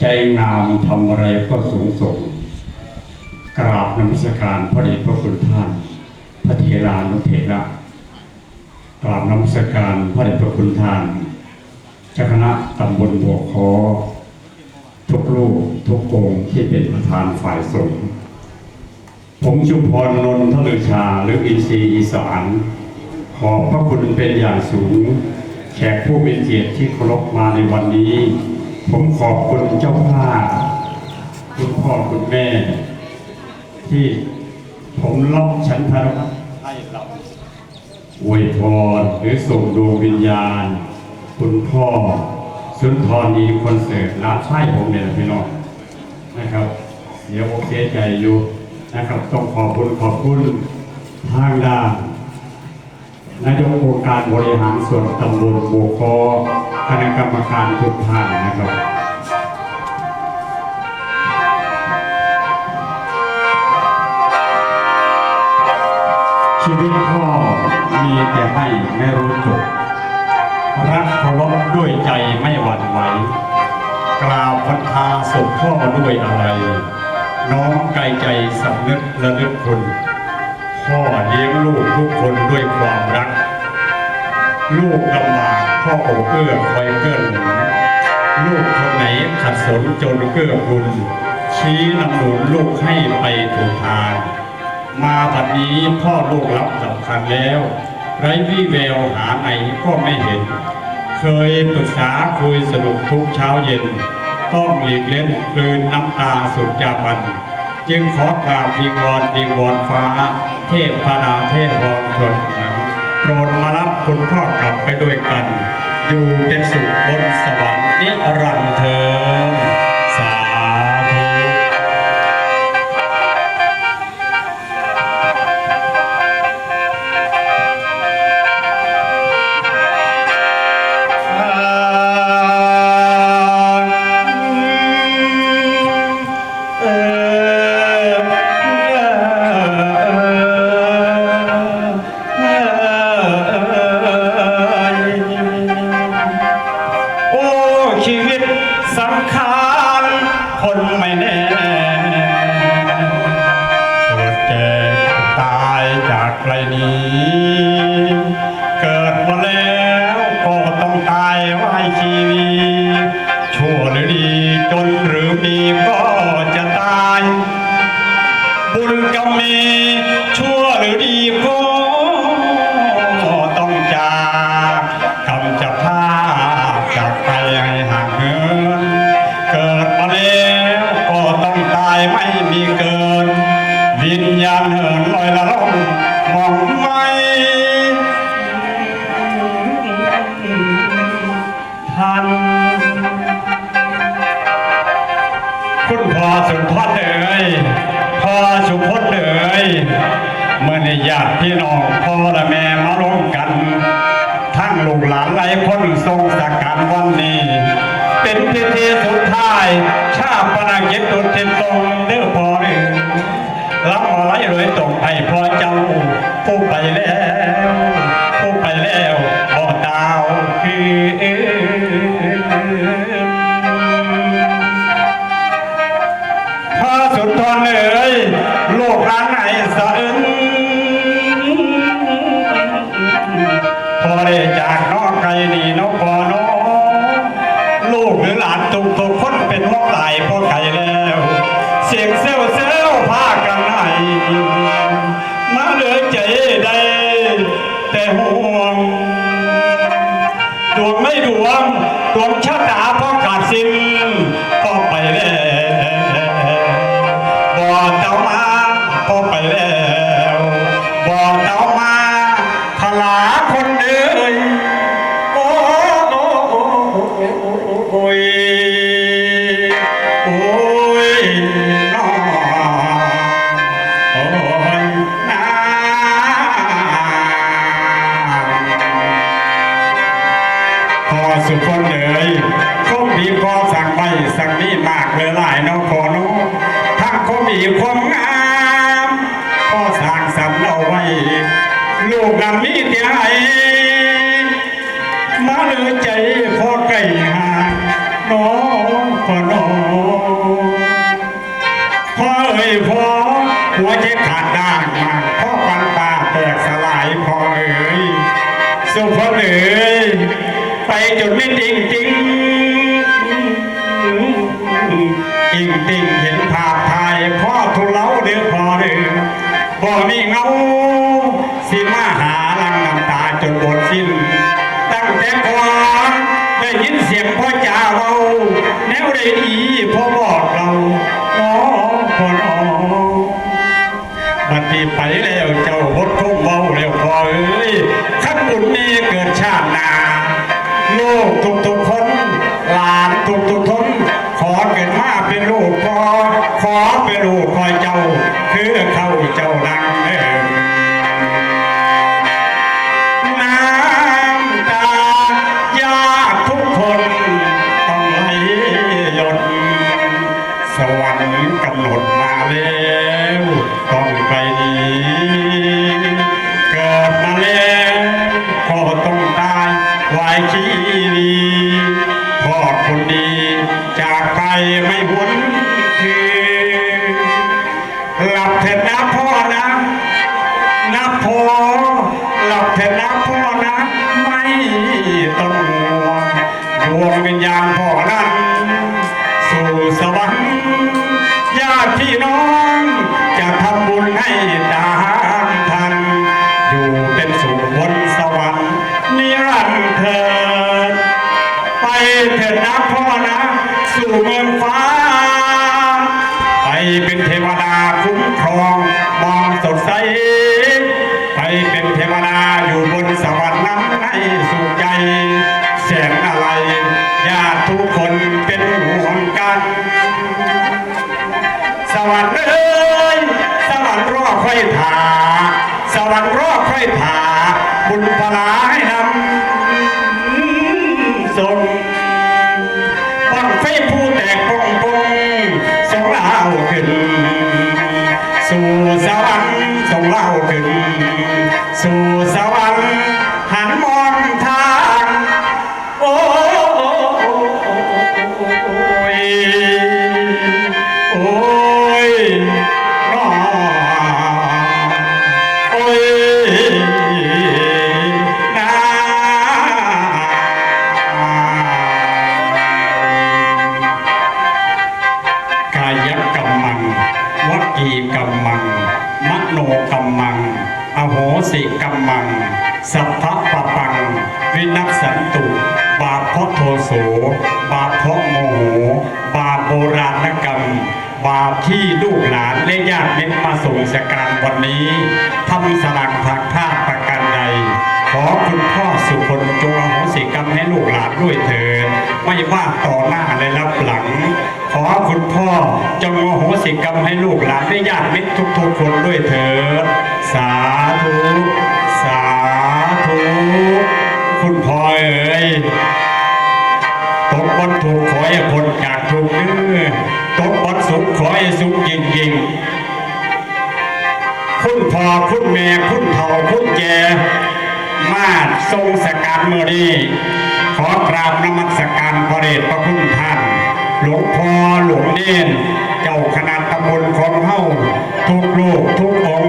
ใจงามทำอะไรก็สูงส่งกราบนมัสการพระเดชพระคุณท่าน พระเทรานุเถระกราบนมัสการพระเดชพระคุณท่านเจ้าคณะตำบลบัวคอทุกลูกทุกองค์ที่เป็นประธานฝ่ายสงฆ์ผมชุมพรนนทลือชาหรืออินทรีย์อีสาน ขอบพระคุณเป็นอย่างสูง แขกผู้เป็นเกียรติที่เคารพมาในวันนี้ ผมขอบคุณเจ้าภาพคุณพ่อคุณแม่ ที่ผมรับฉันทรพัฒให้เราอวยพรหรือส่งดวงวิญญาณ คุณพ่อสุนทรนีคอนเสิร์ตลาใช่ผมเนี่ยนะพี่น้องนะครับเสียอกเสียใจอยู่นะครับ ต้องขอบคุณขอบคุณทางด้าน นายกองค์การบริหารส่วนตำบลบัวคอคณะกรรมการทุกท่านนะครับชีวิตพ่อมีแต่ให้ไม่รู้จบ รักเคารพด้วยใจไม่หวั่นไหว กล่าวพันธาสุขพ่อด้วยอะไร น้องไกลใจสำนึกระลึกคุณ พ่อเลี้ยงลูกทุกคนด้วยความรัก ลูกลำบากพ่อโอเอื้อคอยเกื้อหนุนลูกคนไหนขัดสนจนเกื้อกุลชี้นำหนุนลูกให้ไปถูกทางมาบัดนี้พ่อลูกรับสำคัญแล้ว ไร้วี่แววหาไหนก็ไม่เห็น เคยปรึกษาคุยสนุกทุกเช้าเย็น ต้องหลีกเล่นกลืนน้ำตาสุดจาบัน จึงขอกราบวิงวอนวิงวอนฟ้า เทพพนาเทพวอนทนโปรดมารับคุณพ่อกลับไปด้วยกัน อยู่เป็นสุขบนสวรรค์นิรันดร์เธอ สังขารคนไม่แน่เกิดแก่ตายจากใครนี้ เกิดมาแล้วก็ต้องตายไว้ชีวิตชั่วหรือดีจนหรือมี สุพจน์เอ๋ยเมื่อในญาติพี่น้องพ่อและแม่มาร่วมกัน ทั้งลูกหลานหลายคนทรงสักการวันนี้ เป็นพิธีสุดท้าย ชาปนกิจตุทินตรงเด้อพ่อเอ๋ยรับมาไล่รวยตรงให้พ่อเจ้าผู้ไปแล้ว ได้จากนอกไกลนี่นกพอน้องลูกหรือหลานทุกทุกคนเป็นมอกหลายพ่อไก่แล้ว เสียงเซลเซลพากันให้มาเหลือใจใดแต่ห่วงดวงไม่ดวงดวงชะตาพ่อขาดสิ้นก็ไปแล้ว พอสุพลเอ๋ยคงมีพอสั่งไปสั่งนี่มากเลยหลายเน้องขอน้องทั้งคงมีความงามพอสั่งสรรค์เอาไว้ ลูกนั้นมีเตียไอมาเหลือใจพอไก่หาน้องขอน้องพ่อเอ้ยพ่อหัวใจขาดด้านมาพ่อปันตาแตกสลายพ่อเอ้ยสุภาพเอ้ย จนไม่จริงจริงจริงจริงเห็นภาพถ่ายพ่อทุเลาเดือพอเดือพ่อมีเงาสิมาหาลังน้ำตาจนหมดสิ้น ตั้งแต่ก่อนได้ยินเสียงพ่อจ่าเบาแนวได้ดีพ่อบอกเรา ลูกทุกทุกคน หลานทุกทุกทนขอเกิดมาเป็นลูกพอขอเป็นลูกคอยเจ้า คือเข้าเจ้าดัง นะพ่อหลับเถอะนะพ่อนะ ไม่ต้องห่วงดวงวิญญาณพ่อนั้น สู่สวรรค์ญาติพี่น้อง จะทำบุญให้ตาทัน อยู่เป็นสุขบนสวรรค์นิรันดร์เถิดไปเถิดนะพ่อนะ สู่เมืองฟ้า ไปเป็นเทวดา บุ โทโส บาปเพราะโมโห บาปโบราณกรรม บาปที่ลูกหลานและญาติมิตรมาส่งสการวันนี้ทำสลักผักพลาประการใด ขอคุณพ่อสุคนจงอโหสิกรรมให้ลูกหลานด้วยเถิดไม่ว่าต่อหน้าและรับหลัง ขอคุณพ่อจงอโหสิกรรมให้ลูกหลานและญาติมิตรทุกๆคนด้วยเถิด สาธุ สุขขอให้สุขยิ่งยิ่งๆคุณพ่อคุณแม่คุณเฒ่าคุณแก่มาทรงสการเมื่อนี้ขอกราบนมัสการพระเดชพระคุณท่าน หลวงพ่อหลวงเดนเจ้าคณะตำบลของเฮาทุกลูกทุกอง